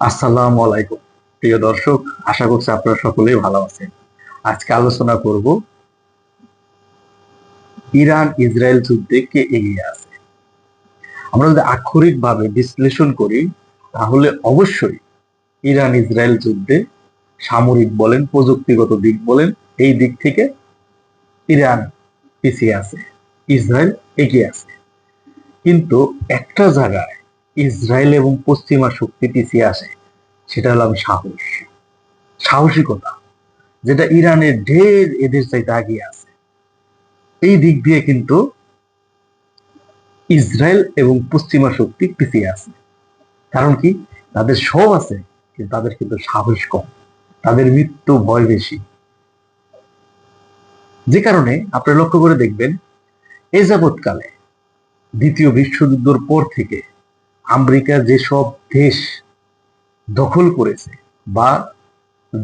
আসসালামু আলাইকুম। প্রিয় দর্শক, আশা করছি আপনারা সকলেই ভালো আছেন। আজকে আলোচনা করব ইরান ইসরায়েল যুদ্ধে কে এগিয়ে আছে। আমরা যদি আক্ষরিকভাবে বিশ্লেষণ করি, তাহলে অবশ্যই ইরান ইসরায়েল যুদ্ধে সামরিক বলেন, প্রযুক্তিগত দিক বলেন, এই দিক থেকে ইরান পিছিয়ে আছে, ইসরায়েল এগিয়ে আছে। কিন্তু একটা জায়গায় ইসরায়েল এবং পশ্চিমা শক্তি পিছিয়ে আসে, সেটা হলাম সাহস। সাহসিকতা, যেটা ইরানের ঢের এদের চাইতে আগিয়ে আছে। এই দিক দিয়ে কিন্তু ইসরায়েল এবং পশ্চিমা শক্তি পিছিয়ে আছে। কারণ কি? তাদের সব আছে, কিন্তু তাদের কিন্তু সাহস কম। তাদের মৃত্যু ভয় বেশি। যে কারণে আপনি লক্ষ্য করে দেখবেন, এ যাবৎকালে দ্বিতীয় বিশ্বযুদ্ধর পর থেকে আমেরিকা যেসব দেশ দখল করেছে বা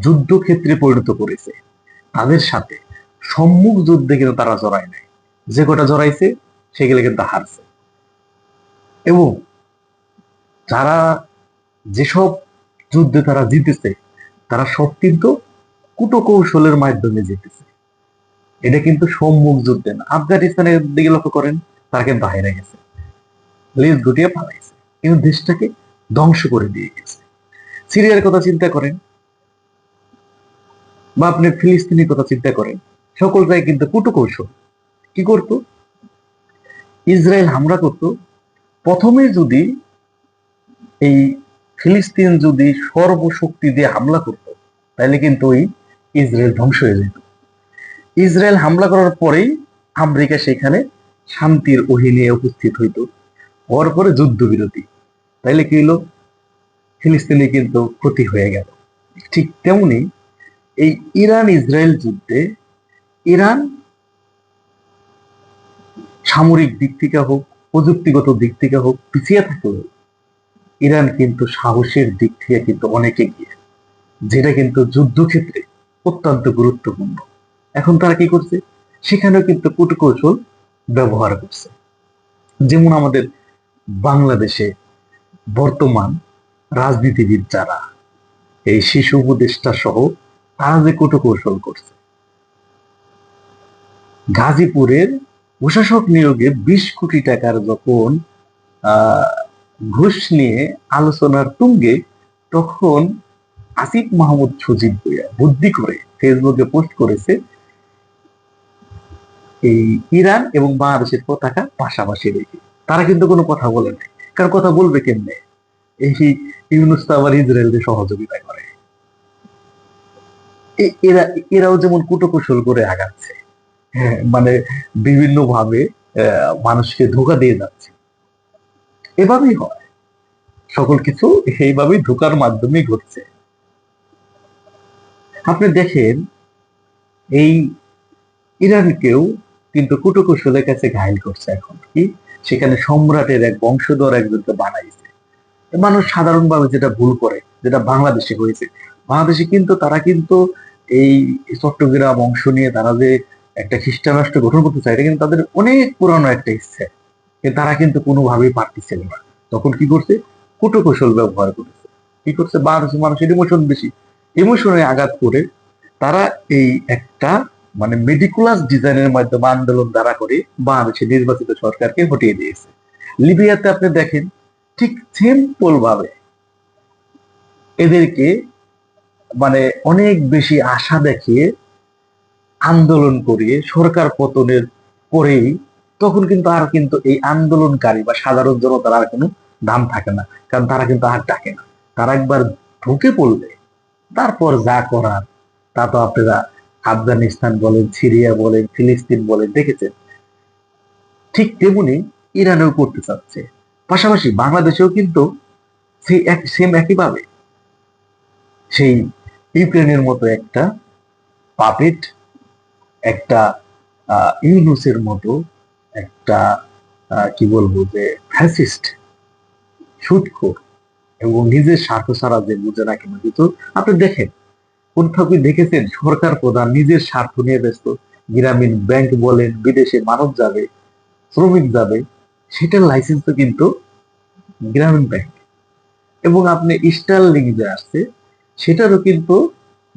যুদ্ধক্ষেত্রে পরিণত করেছে, তাদের সাথে সম্মুখ যুদ্ধে কিন্তু তারা জড়ায় নাই। যে কটা জড়াইছে, সেগুলো কিন্তু হারছে। এবং যারা যেসব যুদ্ধে তারা জিতেছে, তারা সব কিন্তু কুটকৌশলের মাধ্যমে জিতেছে। এটা কিন্তু সম্মুখ যুদ্ধে না। আফগানিস্তানের দিকে লক্ষ্য করেন, তারা কিন্তু হাইরে গেছে। লেজ গুটিয়ে পালাইছে। কিন্তু দেশটাকে ধ্বংস করে দিয়ে গেছে। সিরিয়ার কথা চিন্তা করেন, বা আপনি ফিলিস্তিনের কথা চিন্তা করেন সকল জায়গায় কিন্তু কুটকৌশল। কি করত? ইসরায়েল হামলা করত। প্রথমে যদি এই ফিলিস্তিন যদি সর্বশক্তি দিয়ে হামলা করত, তাহলে কিন্তু ওই ইসরায়েল ধ্বংস হয়ে যেত। ইসরায়েল হামলা করার পরেই আমেরিকা সেখানে শান্তির ওহি উপস্থিত হইত। হওয়ার পরে যুদ্ধবিরতি। তাইলে কি হলো ফিলিস্তিনে কিন্তু ক্ষতি হয়ে গেল। ঠিক তেমনি এই ইরান ইসরায়েল যুদ্ধে ইরান সামরিক দিক থেকে হোক, প্রযুক্তিগত দিক থেকে হোক, পিছিয়ে থাকলেও ইরান কিন্তু সাহসের দিক থেকে কিন্তু অনেক এগিয়ে। যেটা কিন্তু যুদ্ধক্ষেত্রে অত্যন্ত গুরুত্বপূর্ণ। এখন তারা কি করছে? সেখানেও কিন্তু কৌশল ব্যবহার করছে। যেমন আমাদের বাংলাদেশে বর্তমান রাজনীতিবিদ যারা, এই শিশু উপদেষ্টা সহ তারা যে কৌশল করছে। গাজীপুরের প্রশাসক নিয়োগে বিশ কোটি টাকার যখন ঘুষ নিয়ে আলোচনার তুঙ্গে তখন আসিফ মাহমুদ সজীব বইয়া বুদ্ধি করে ফেসবুকে পোস্ট করেছে, এই ইরান এবং বাংলাদেশের পতাকা পাশাপাশি রেখে। তারা কিন্তু কোনো কথা বলে নাই। কারণ কথা বলবে কেমনে? এই ইউনুস আবার ইসরায়েলকে সহযোগিতা করে। এরা এরাও যেমন কুটকৌশল করে আগাচ্ছে হ্যাঁ, মানে বিভিন্ন ভাবে মানুষকে ধোকা দিয়ে যাচ্ছে। এভাবেই হয়। সকল কিছু সেইভাবেই ধোকার মাধ্যমে ঘটছে। আপনি দেখেন এই ইরানকেও কিন্তু কুটকৌশলের কাছে ঘায়ল করছে এখন। কি? সেখানে সম্রাটের এক বংশধর একজনকে বানাইছে মানুষ সাধারণভাবে যেটা ভুল করে, যেটা বাংলাদেশে হয়েছে, বাংলাদেশে কিন্তু তারা কিন্তু এই চট্টগ্রাম অংশ নিয়ে তারা যে একটা খ্রিস্টান রাষ্ট্র গঠন করতে চায়, এটা কিন্তু তাদের অনেক পুরানো একটা ইচ্ছে। তারা কিন্তু কোনোভাবেই পারতেছিল না। তখন কি করছে? কুটকৌশল ব্যবহার করেছে কি করছে? বাংলাদেশের মানুষের ইমোশন বেশি। ইমোশনে আঘাত করে তারা এই একটা মানে মেডিকুলাস ডিজাইনের মাধ্যমে আন্দোলন দ্বারা করে বাংলাদেশের নির্বাচিত সরকারকে হটিয়ে দিয়েছে। লিবিয়াতে আপনি দেখেন, ঠিক সিম্পল ভাবে এদেরকে মানে অনেক বেশি আশা দেখিয়ে আন্দোলন করিয়ে, সরকার পতনের পরেই তখন কিন্তু আর কিন্তু এই আন্দোলনকারী বা সাধারণ জনতার আর কোনো দাম থাকে না। কারণ তারা কিন্তু আর ডাকে না। তারা একবার ঢুকে পড়লে, তারপর যা করার তা তো আপনারা আফগানিস্তান বলেন, সিরিয়া বলেন, ফিলিস্তিন বলেন, দেখেছেন? ঠিক তেমনি ইরানেও করতে চাচ্ছে। পাশাপাশি বাংলাদেশেও কিন্তু সেই সেম একইভাবে। সেই ইউক্রেনের মতো একটা পাপেট একটা ইউনুসের মতো একটা কি বলব যে ফ্যাসিস্ট সুদখোর এবং নিজের স্বার্থ ছাড়া যে বুঝে রাখে না। কেন কিন্তু আপনি দেখেন কোথাও কি দেখেছেন সরকার প্রধান নিজের স্বার্থ নিয়ে ব্যস্ত। গ্রামীণ ব্যাংক বলেন, বিদেশে মানব যাবে, শ্রমিক যাবে, সেটার লাইসেন্স তো কিন্তু গ্রামীণ ব্যাংক। এবং আপনি স্টার্লিং যে আসছে, সেটারও কিন্তু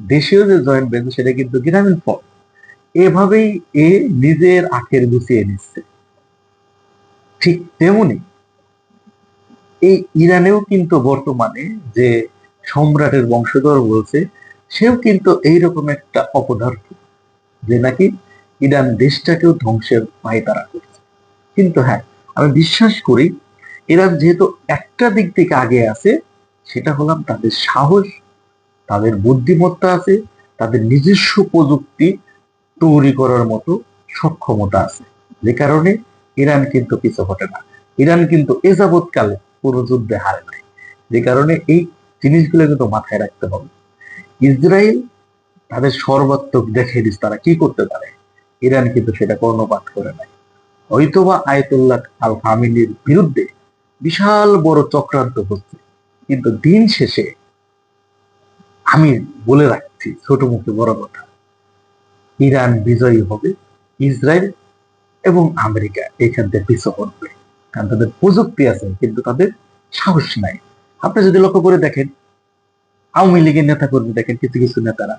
দেশীয় যে জয়েন্ট ভেঞ্চার সেটা কিন্তু গ্রামীণ ফল এভাবেই এ নিজের আখের গুছিয়ে নিচ্ছে। ঠিক তেমনি এই ইরানেও কিন্তু বর্তমানে যে সম্রাটের বংশধর বলছে সেও কিন্তু এইরকম একটা অপদার্থ যে নাকি ইরান দেশটাকেও ধ্বংসের পায়তারা করছে। কিন্তু হ্যাঁ আমি বিশ্বাস করি ইরান যেহেতু একটা দিক থেকে আগে আছে, সেটা হলাম তাদের সাহস, তাদের বুদ্ধিমত্তা আছে, তাদের নিজস্ব প্রযুক্তি তৈরি করার মতো সক্ষমতা আছে। যে কারণে ইরান কিন্তু পিছু হটে না। ইরান কিন্তু এ যাবৎকালে কোনো যুদ্ধে হারে নাই। যে কারণে এই জিনিসগুলো কিন্তু মাথায় রাখতে হবে। ইসরায়েল তাদের সর্বাত্মক দেখে দিস তারা কি করতে পারে। ইরান কিন্তু সেটা কর্ণপাত করে নাই। হয়তোবা আয়তুল্লাহ আল খামিনির বিরুদ্ধে বিশাল বড় চক্রান্ত হচ্ছে। কিন্তু দিন শেষে আমি বলে রাখছি, ছোট মুখে বড় কথা, ইরান বিজয়ী হবে, ইসরায়েল এবং আমেরিকা এখান থেকে পিছু হটবে। কারণ তাদের প্রযুক্তি আছে, কিন্তু তাদের সাহস নাই। আপনি যদি লক্ষ্য করে দেখেন আওয়ামী লীগের নেতা কর্মী দেখেন কিছু কিছু নেতারা।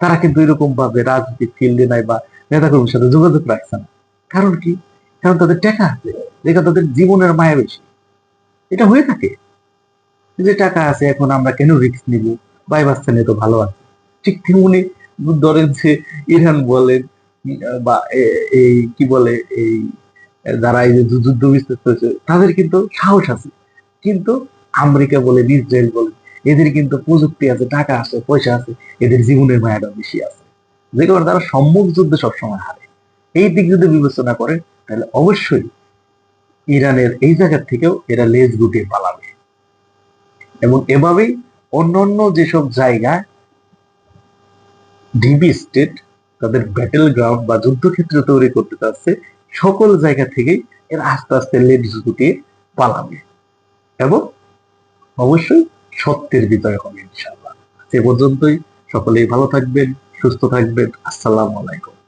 তারা কিন্তু এরকম ভাবে রাজনীতি ফিল্ডে নাই বা নেতা কর্মীর সাথে যোগাযোগ রাখছে না। কারণ কি? কারণ তাদের টাকা আছে। যেটা তাদের জীবনের মায়া বেশি। এটা হয়ে থাকে। যে টাকা আছে, এখন আমরা কেন রিস্ক নিব? বাই বাচ্চা নিয়ে তো ভালো আছে। ঠিক তেমনি ধরেন যে ইরান বলেন, বা এই কি বলে, এই যারা এই যে যুদ্ধ বিস্তার করেছে তাদের কিন্তু সাহস আছে। কিন্তু আমেরিকা বলেন, ইসরায়েল বলেন এদের কিন্তু প্রযুক্তি আছে, টাকা আছে, পয়সা আছে, এদের জীবনের মায়াটা বেশি আছে। যে কারণে তারা সম্মুখ যুদ্ধে সবসময় হারে। এই দিক যদি বিবেচনা করেন, তাহলে অবশ্যই ইরানের এই জায়গা থেকেও এরা লেজ গুটিয়ে পালাবে। এবং এভাবেই অন্যান্য যেসব জায়গায় ডিবি স্টেট, তাদের ব্যাটেল গ্রাউন্ড বা যুদ্ধক্ষেত্র তৈরি করতে চাচ্ছে, সকল জায়গা থেকেই এরা আস্তে আস্তে লেজ গুটিয়ে পালাবে। এবং অবশ্যই সত্যের বিজয় হবে ইনশাল্লাহ এ পর্যন্তই। সকলেই ভালো থাকবেন সুস্থ থাকবেন। আসসালামু আলাইকুম।